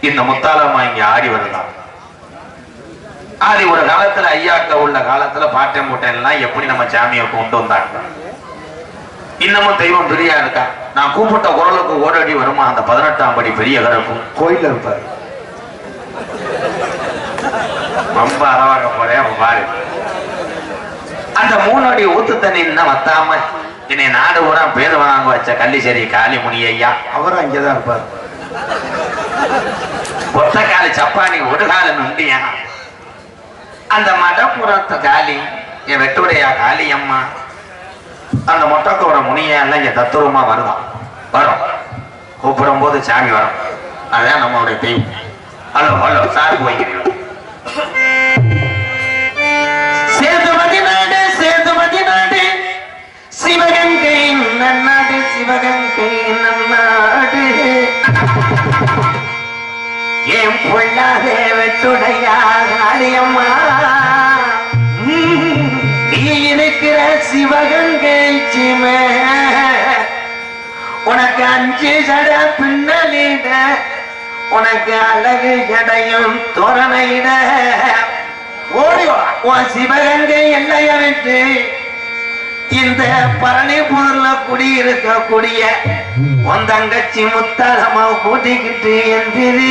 இந்த முத்தாலம்மா இங்க ஆடி வரலாம் ஆதி ஒரு காலத்துல ஐயாக்க உள்ள காலத்துல பாட்டன் மூட்டன் எல்லாம் எப்படி நம்ம சாமியை கொண்டு வந்தாங்க? இன்னமும் தெய்வம் பிரியா இருக்கா? நான் கூப்பிட்ட குரலுக்கு ஓடடி வருமா? அந்த பதினெட்டாம் படி பெரிய கருப்பும் கோயில்ல இருப்பாரு. ரொம்ப அறவாக்க போறேன் பாரு. அந்த மூணு அடி ஊத்து தண்ணி இன்னும் வத்தாம என்னை நாடு பூரா பேர் வாங்க வச்ச கள்ளிச்சேரி காளிமுனி ஐயா அவரும் அங்கேதான் இருப்பாரு. ஒத்த காலி சப்பானி ஒரு காலம் நுண்டியா அந்த மடப்புறத்த காலி என் வெட்டுடையா காளி அம்மா. அந்த மொட்டத்தோட முனியெல்லாம் இங்க தத்துவமா வருதான் வரும். கூப்பிடும் போது சாமி வரும். அதுதான் நம்மளுடைய தெய்வம். ஹலோ ஹலோ சார் போய்கிறீங்க சேதுமதி நாடு சேதுமதி நாடு. சிவகங்கை நன்னாடு சிவகங்கை நன்னாடு. என் பொல்லாதே வெட்டுடையா நீ இருக்கிற சிவகங்கை சீமை. உனக்கு அஞ்சு சட பின்னலிட உனக்கு அழகு கடையும் தோரணையிட. ஓடி உன் சிவகங்கை எல்லைய விட்டு இந்த பரணிபுரல குடியிருக்கக்கூடிய உன் தங்கச்சி முத்தாரமா கூட்டிக்கிட்டு எந்திரி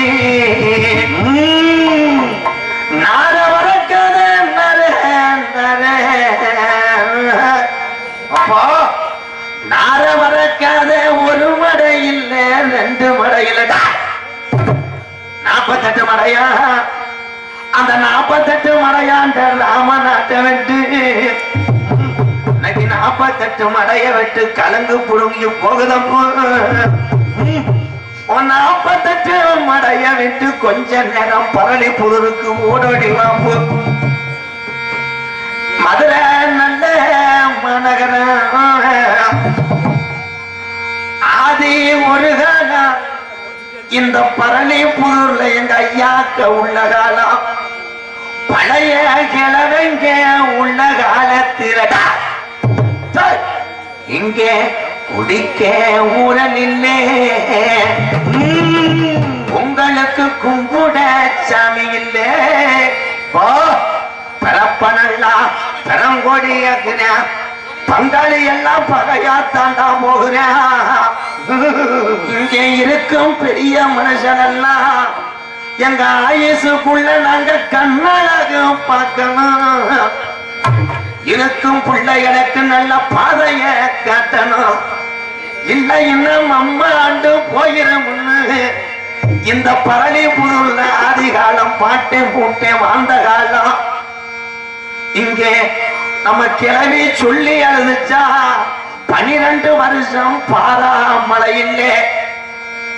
நார வரக்காத நர நர. அப்பா நார வரக்காத ஒரு மடை இல்ல ரெண்டு மடை இல்லடா நாப்பத்தெட்டு மடையா? அந்த நாப்பத்தெட்டு மடையாண்ட ராமநாட்டை விட்டு இன்னைக்கு நாப்பத்தெட்டு மடைய விட்டு கலங்கு புடுங்கி உன்னை உன் நாப்பத்தெட்டு மடைய விட்டு கொஞ்ச நேரம் பரளி புதருக்கு ஓடோடி வாம்பு மதுரை நல்ல மாநகரம் ஆதி ஒரு காலம் இந்த பரணி புதூர்ல எங்க ஐயாக்க உள்ள காலம்? பழைய கிழவங்க உள்ள காலத்திரடா? இங்கே குடிக்க ஊரல் இல்லே உங்களுக்கு கும்பிட சாமி இல்லை போ பிறப்பனெல்லாம் பெரங்கொடியாக்குன பங்காளி எல்லாம் பகையா தாண்டா போகிறா இங்கே இருக்கும் பெரிய மனுஷனெல்லாம் எங்க ஆயுசுக்குள்ள நாங்க கண்ணழகு பார்க்கணும். இருக்கும் பிள்ளைகளுக்கு நல்ல பாதைய காட்டணும். இல்ல இன்னும் அம்மா ஆண்டு போயிரும் இந்த பரளி புதுல ஆதிகாலம் பாட்டேன் பூட்டேன் வாழ்ந்த காலம். இங்கே நம்ம கிளவி சொல்லி அழுதுச்சா பனிரெண்டு வருஷம் பாராமலையில்லே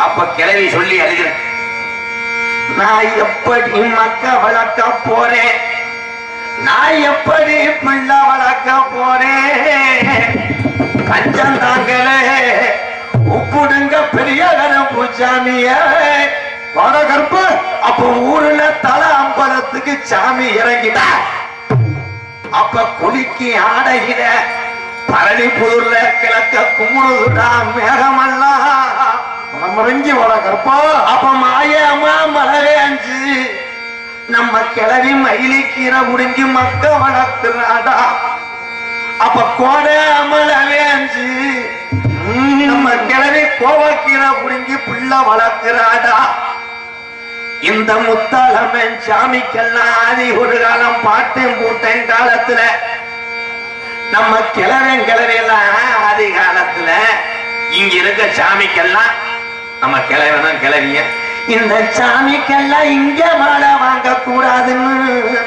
அப்ப கிளவி சொல்லி எழுதுறேன் நான் எப்படி மக்க வளர்க்க போறேன்? நான் எப்படி பிள்ளை வளர்க்க போறேன்? கஞ்சம் தாங்களே உப்புடுங்க பெரிய பூச்சாமிய. வர அப்ப ஊர்ல தலை அம்பலத்துக்கு சாமி இறங்கிட்டா. அப்ப குளிக்கு ஆடையில பழனி புதுல கிழக்க குமுழுதுடா மேகமெல்லாம். மனமுறைஞ்சி வர அப்ப மாயமா மலரே அஞ்சு. நம்ம கிளவி மயிலி கீரை புடுங்கி மக்க வளர்த்துறாடா. அப்ப கோடை அமலவே நம்ம கிளவி கோவக்கீரை முடிஞ்சு புள்ள வளர்க்கிறாடா இந்த முத்தாளமன் சாமிக்கெல்லாம் ஆதி ஒரு காலம் பாட்டேன் பூட்டேன் காலத்துல. நம்ம கிழவன் கிழவையெல்லாம் ஆதி காலத்துல. இங்க இருக்க சாமிக்கெல்லாம் நம்ம கிழவனும் கிழவிய. இந்த சாமிக்கெல்லாம் இங்க மாலை வாங்க கூடாதுன்னு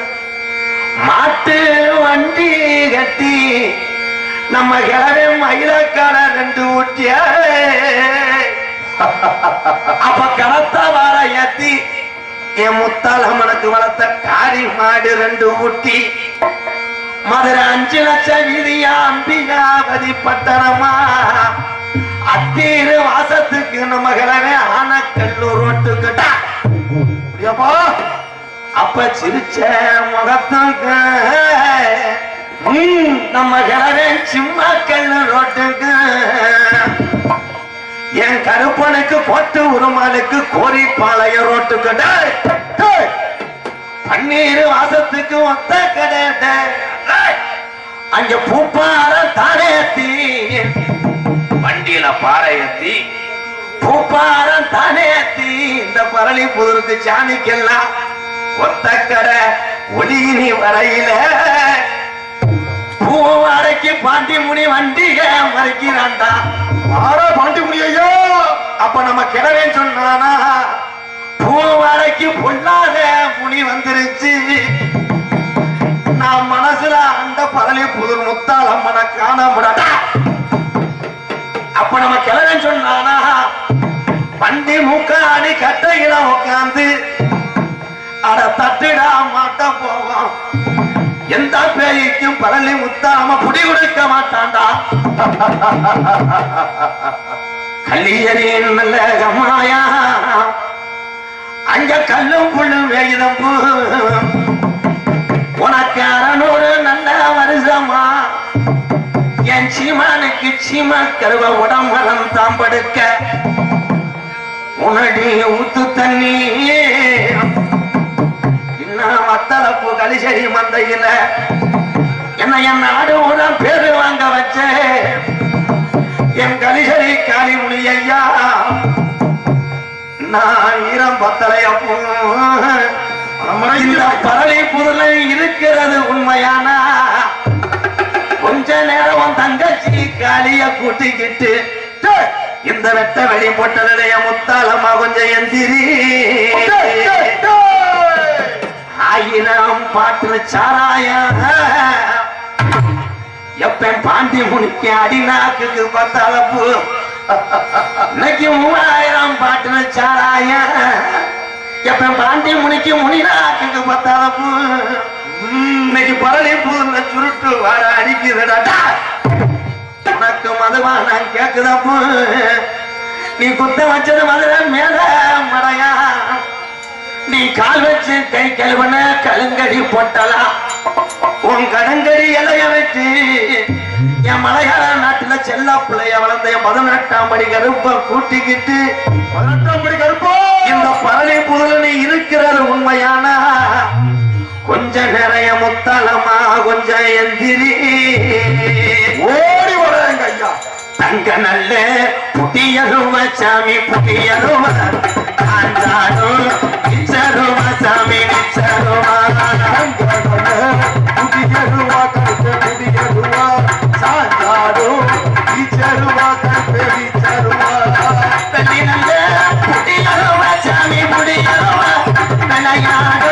மாட்டு வண்டி கட்டி நம்ம கிளவே மயிலக்கால ரெண்டு ஊட்டிய. அப்ப கடத்த வார ஏத்தி என் முத்தாளம்மனுக்கு வளர்த்த காரி மாடு ரெண்டு ஊட்டி. மதுரை அஞ்சு லட்சம் விதியா அம்பிகாபதி பட்டணமா. அத்தீரு வாசத்துக்கு நம்ம கிளவே ஆனக்கல்லூர் அப்ப சிரிச்ச முகத்துக்கு நம்ம கிழவே சிம்மக்கல்லு ரோட்டுக்கு. என் கருப்பனுக்கு கோட்டு உருமாலுக்கு கோரிப்பாளைய ரோட்டுக்கு. பன்னீர் வாசத்துக்கு ஒத்த கிடையாது அங்க பூப்பார தானேத்தி வண்டியில பாறையத்தி பூப்பாரம் தானேத்தி இந்த பரளி புதருக்கு சாணிக்கெல்லாம் ஒத்த கடை ஒளியினி வரையில. பூவாடைக்கு பாண்டி முனி வண்டிக மறைக்கிறான்டா. ஆடா பாண்டிமுடி ஐயா! அப்ப நம்ம கிழவன் சொன்னானா? பூவாடைக்கு பொல்லாத முனி வந்துருச்சு. நான் மனசுல அந்த பரளி புதூர் முத்தால் அம்மனை காண முடியாதா அப்ப நம்ம கிழவன் சொன்னானா? வண்டி முக்காடி கட்டையில உட்காந்து அட தட்டுடா மாட்ட போவோம் எந்த பேய்க்கும் பழனி முத்தாம புடி கொடுக்க மாட்டான்டா. கல்லியலின் நல்ல கமாயா அங்க கல்லும் புள்ளும் வேகிதம்பு உனக்கு அறநூறு நல்ல வருஷமா. என் சீமானுக்கு சீமா கருவ உடம்பரம் தாம்படுக்க. படுக்க உனடி ஊத்து தண்ணி இன்னும் வத்தலப்பு கலிசரி மந்தையில என்ன என் நாடு ஒரு பேரு வாங்க வச்ச. என் கலிசரி காளிமுனி ஐயா நான் ஈரம் பத்தலையப்போ இந்த பரளி புதல இருக்கிறது உண்மையானா? கொஞ்ச நேரம் தங்கச்சி காளிய கூட்டிக்கிட்டு இந்த வெட்ட வெளி போட்டதைய முத்தாளமா கொஞ்சம் எந்திரி. ஆயிரம் பாட்டு சாராய எப்ப பாண்டி முனிக்கு அடிநாக்கு பத்தளப்பு இன்னைக்கு மூவாயிரம் பாட்டு சாராய எப்ப பாண்டி முனிக்கு முனிநாக்கு பத்தளப்பு இன்னைக்கு பரளி பூர்ல சுருட்டு வர அடிக்குதுடா. உனக்கு மதுவா நான் கேக்குதப்பு. நீ குத்த வச்சது மதுரை மேல மடையா. நீ கால் வச்சு கை கழுவன கலுங்கடி போட்டலாம் உன் கடங்கடி இலைய வச்சு என் மலையாள நாட்டுல செல்லா பிள்ளைய வளர்ந்த என் பதினெட்டாம் படி கருப்ப கூட்டிக்கிட்டு பதினெட்டாம் படி கருப்போ இந்த பழனி புதுல நீ இருக்கிறது உண்மையானா? கொஞ்ச நிறைய முத்தாளமா கொஞ்சம் எந்திரி. ஓடி தங்க நல்ல புட்டியருவ சாமி புட்டியருவ ஆண்டாடும் நிச்சருவ சாமி நிச்சருவா புதியருவா கருப்பு புதியருவா சாஞ்சாடோ ஈச்சருவா கருப்பு ஈச்சருவா தள்ளி நல்ல புட்டியருவ சாமி புட்டியருவ விளையாடும்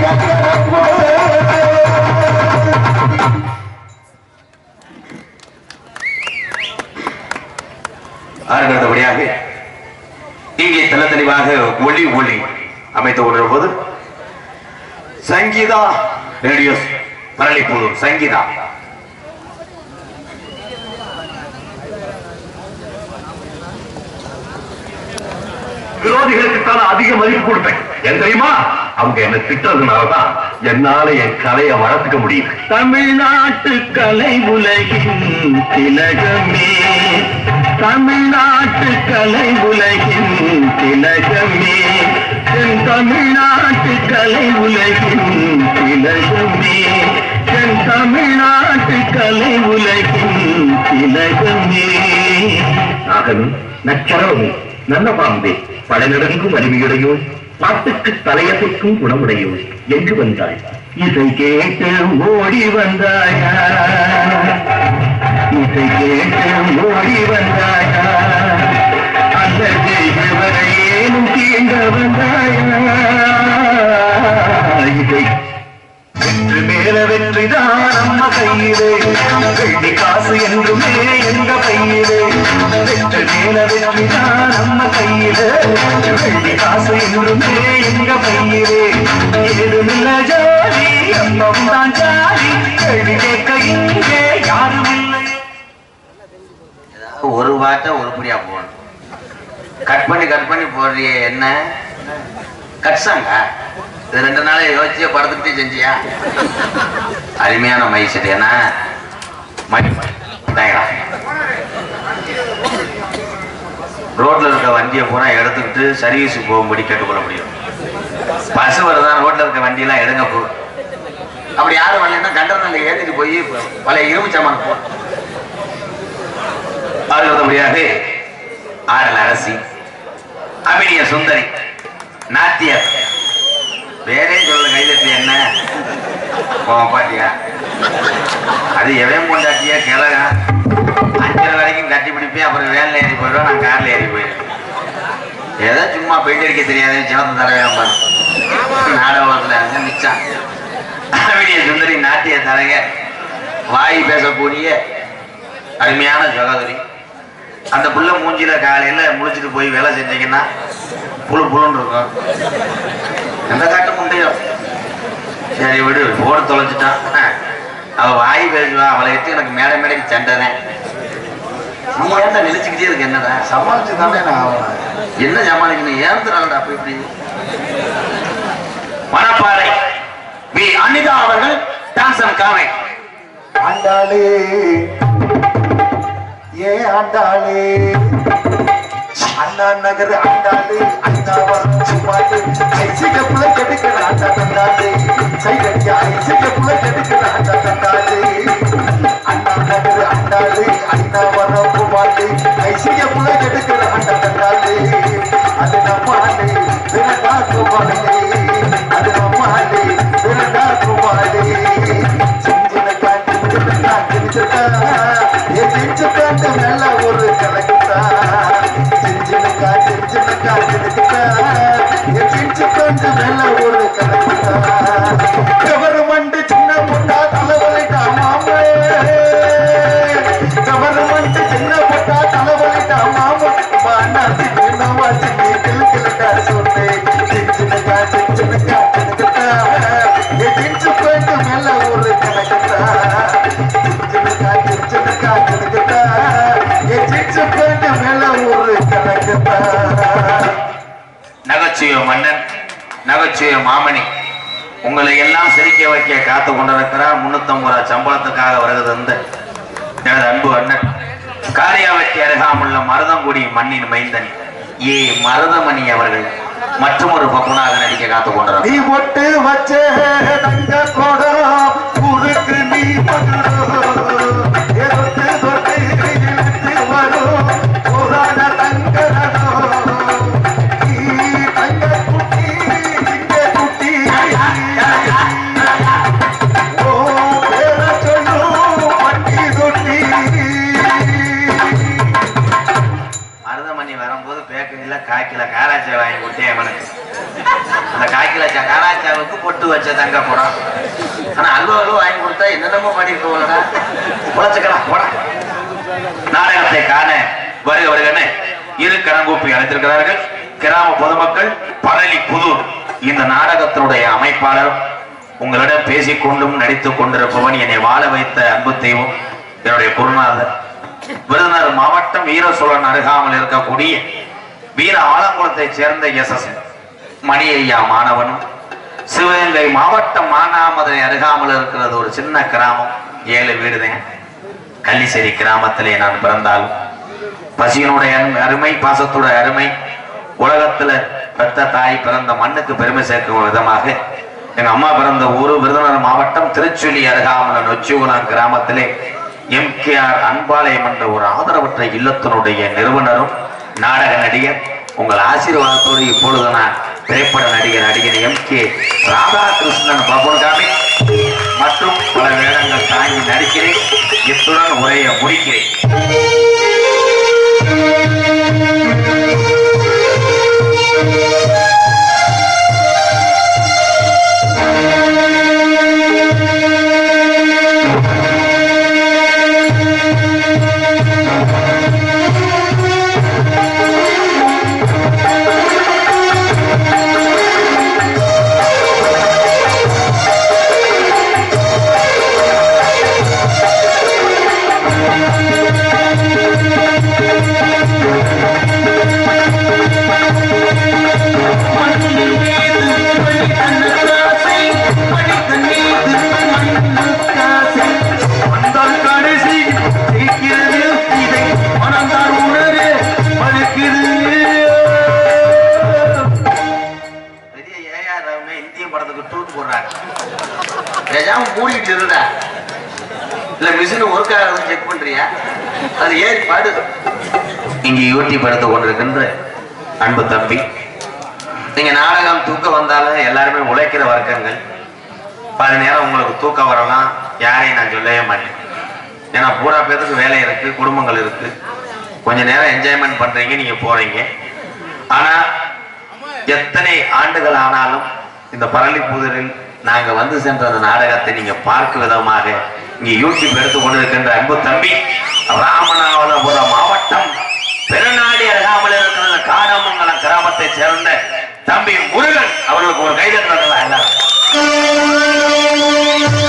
கேட்கிறப்போ இங்கே தெள்ள தெளிவாக ஒளி ஒளி அமைத்துக் கொண்டிருப்பது சங்கீதா ரேடியோஸ் பரளிப்பூர் சங்கீதா. விரோதிகளுக்குத்தான் அதிக மதிப்பு கொடுப்பேன் ஏன் தெரியுமா? அவங்க என்ன திட்டதுனாலதான் என்னால என் கலையை வளர்த்துக்க முடியும் தமிழ்நாட்டு கலை உலகின் திலகமே. தமிழ்நாட்டு கலை உலகின் திலகமே. என் தமிழ்நாட்டு கலை உலகின் திலகமே. என் தமிழ்நாட்டு கலை உலகின் திலகமே. ஆகவே நச்சரவமே நல்ல பாம்பே பழநெடுங்கும் வலிமையுடையோ பாட்டுக்கு தலையசைக்கும் குணமுடையோ என்று வந்தாள். இசை கேட்டு ஓடி வந்தாயா? இசை கேட்டு ஓடி வந்தாயா? அல்லது எவரையேனும் தீண்ட வந்தாயா? இசை வெற்றி மேல வெற்றிதான் நம்ம கையிலே வெள்ளி காசு என்றுமே எங்க கையிலே வெற்றி மேல வெற்றிதான் நம்ம கையிலே வெள்ளி காசு என்றுமே எங்க கையிலே ஏதுமில்ல ஜாலி அம்மம் தான் ஜாலி கேள்வி கேட்க இங்கே யாரும் இல்லை ஒரு வார்த்தை உருப்படியா போகணும். கட் பண்ணி கட் பண்ணி போடுறிய என்ன? கட்சாங்க இது ரெண்டு நாளே யோசிச்சு படுத்துக்கிட்டே செஞ்சியா? அருமையான மைசெட் ஏன்னா மை ரோட்ல இருக்க வண்டியை பூரா எடுத்துக்கிட்டு சர்வீஸுக்கு போகும்படி கேட்டுக்கொள்ள முடியும். பஸ் வருதான் ரோட்ல இருக்க வண்டியெல்லாம் எடுங்க போ. அப்படி யாரும் வரலன்னா கண்டனத்தில் ஏற்றிட்டு போய் பழைய இரும்பு சாமான போ. முடியாது. ஆடல் அரசி அபினிய சுந்தரி நாத்தியர். வேறே சொல்ல கைதட்டி என்ன? போவோம் பாட்டியா. அது எவன் கொண்டாட்டியா கிழகா அஞ்சரை வரைக்கும் கட்டி பிடிப்பேன் அப்புறம் வேனில் ஏறி போயிடுவேன் நான் காரில் ஏறி போயிடுவேன். ஏதோ சும்மா பெயிண்ட் அடிக்க தெரியாது சிவந்த தலைவன் பாரு. நாடகத்தில் அங்கே மிச்சம் அபினிய சுந்தரி நாட்டிய தரக வாய் பேசக்கூடிய அருமையான சகோதரி. அந்த புள்ள மூஞ்சில காலையில் முழிச்சிட்டு போய் வேலை செஞ்சீங்கன்னா புழு புழுன்னு இருக்கும். எந்த காட்டு முண்டையோ சரி விடு போட தொலைச்சிட்டான் அவ வாய் பேசுவா அவளை எடுத்து எனக்கு மேடை மேடைக்கு சண்டைனே நீ ஏன்டா நினைச்சுக்கிட்டே இருக்கு என்னடா? சமாளிச்சு தானே நான் என்ன சமாளிக்கணும் ஏந்துறாங்கடா அப்படி இப்படி. மணப்பாறை வி. அனிதா அவர்கள் டான்சன் காமை ஆண்டாளே ஏ ஆண்டாளே. அண்ணா நகர் ஆண்டாளே அண்ணாவா சும்மாலே புள்ள கெடுக்கிற ஆண்டா தந்தாளே. சைலடியா புள்ள கெடுக்கிற ஆண்டா சின்ன மாமணி. உங்களை எல்லாம் சிரிக்க வைக்க காத்து கொண்டிருக்கிறார் முன்னூத்தம்பது ரூபாய் சம்பளத்துக்காக வருகிறது இந்த எனது அன்பு அண்ணன் காரியாவட்டி அருகாமுள்ள மருதங்குடி மண்ணின் மைந்தன் ஏ மருதமணி அவர்கள் மற்றும் ஒரு பப்புனாக நடிக்க காத்து கொண்டிருக்கிறார். நீ வச்ச தங்க நீ கொண்டும் நடித்துக் கொண்டிருப்பவன் என்னை வாழ வைத்த அன்பு தெய்வம் என்னுடைய குருநாதர். விருதுநகர் மாவட்டம் வீரசோழன் அருகாமல் இருக்கக்கூடிய வீர ஆலங்குளத்தைச் சேர்ந்த எஸ் எஸ் மணி ஐயா மாணவனும் சிவகங்கை மாவட்டம் மானாமதுரை அருகாமல் இருக்கிறது ஒரு சின்ன கிராமம் ஏழு வீடுதான் கள்ளிசேரி கிராமத்திலே நான் பிறந்தாலும் பசியினுடைய அருமை பாசத்துடைய அருமை உலகத்துல பெத்த தாய் பிறந்த மண்ணுக்கு பெருமை சேர்க்கும் விதமாக எங்க அம்மா பிறந்த ஊரு விருதுநகர் மாவட்டம் திருச்சுழி அருகாமல் நொச்சிகுளம் கிராமத்திலே எம்கேஆர் அன்பாலயம் என்ற ஒரு ஆதரவற்ற இல்லத்தினுடைய நிறுவனரும் நாடக நடிகர் உங்கள் ஆசீர்வாதத்தோடு இப்பொழுது நான் திரைப்பட நடிகர் நடிகர் எம் கே ராதாகிருஷ்ணன் பபுன்காமி மற்றும் பல வேடங்கள் தாங்கி நடிக்கிறேன். இத்துடன் உரையை முடிக்கிறேன். தூக்கம் வரலாம் யாரையும் நான் சொல்லவே மாட்டேன். ஏன்னா பூரா பேருக்கு வேலை இருக்கு குடும்பங்கள் இருக்கு. கொஞ்ச நேரம் என்ஜாய்மெண்ட் பண்றீங்க நீங்க போறீங்க. ஆனா எத்தனை ஆண்டுகள் ஆனாலும் இந்த பரளிப்புதரில் நாங்க வந்து சென்ற அந்த நாடகத்தை நீங்க பார்க்க விதமாக இங்க யூடியூப் எடுத்துக் கொண்டிருக்கின்ற அன்பு தம்பி ராமநாதபுரம் மாவட்டம் பெருநாடி அருகாமல் இருக்கிற காடமங்கலம் கிராமத்தை சேர்ந்த தம்பி முருகன் அவர்களுக்கு ஒரு கைதட்டலாம் எல்லாரும். ஏன்னா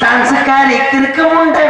டான்ஸுக்காரி கிறுக்கு முண்டை